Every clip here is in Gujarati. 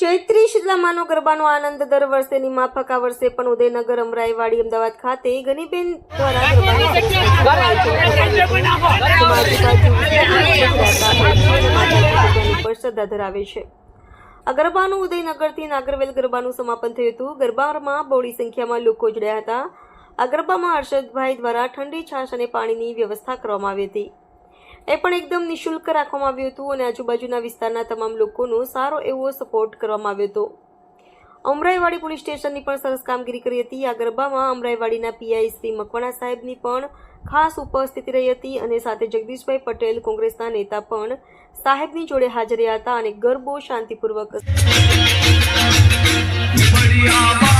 ચૈત્રી શીતલામાનો ગરબાનો આનંદ દર વર્ષેની માફક આ વર્ષે પણ ઉદયનગર, અમરાઈવાડી, અમદાવાદ ખાતે ગનીબેન દ્વારા શ્રદ્ધા ધરાવે છે. આ ગરબાનું ઉદયનગરથી નાગરવેલ ગરબાનું સમાપન થયું હતું. ગરબામાં બહોળી સંખ્યામાં લોકો જોડ્યા હતા. આ ગરબામાં હર્ષદભાઈ દ્વારા ઠંડી છાશ અને પાણીની વ્યવસ્થા કરવામાં આવી હતી. એ પણ એકદમ નિઃશુલ્ક રાખવામાં આવ્યું હતું અને આજુબાજુના વિસ્તારના તમામ લોકોનો સારો એવો સપોર્ટ કરવામાં આવ્યો હતો. અમરાઈવાડી પોલીસ સ્ટેશનની પણ સરસ કામગીરી કરી હતી. આ ગરબામાં અમરાઈવાડીના પીઆઈ શ્રી મકવાણા સાહેબની પણ ખાસ ઉપસ્થિતિ રહી હતી અને સાથે જગદીશભાઈ પટેલ કોંગ્રેસના નેતા પણ સાહેબની જોડે હાજર હતા અને ગરબો શાંતિપૂર્વક બઢિયા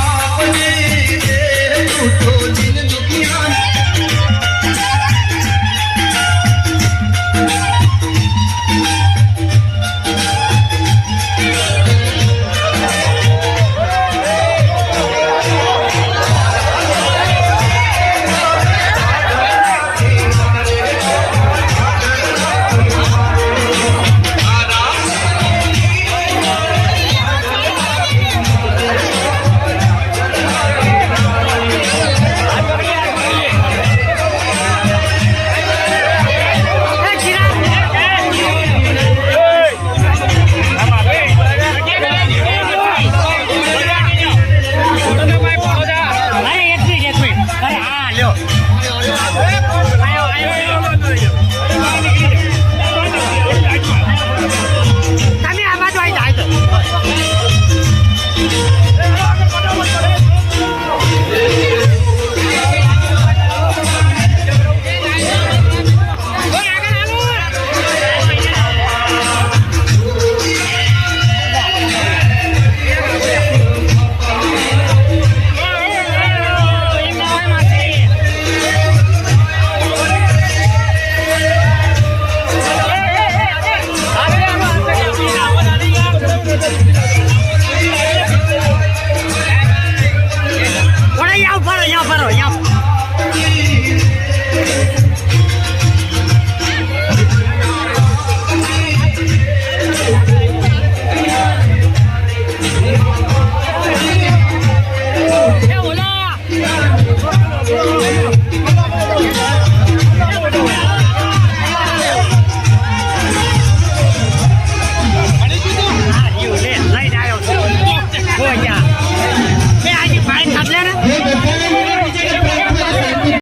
આવ્યો આવ્યો यहाँ पर हो यहाँ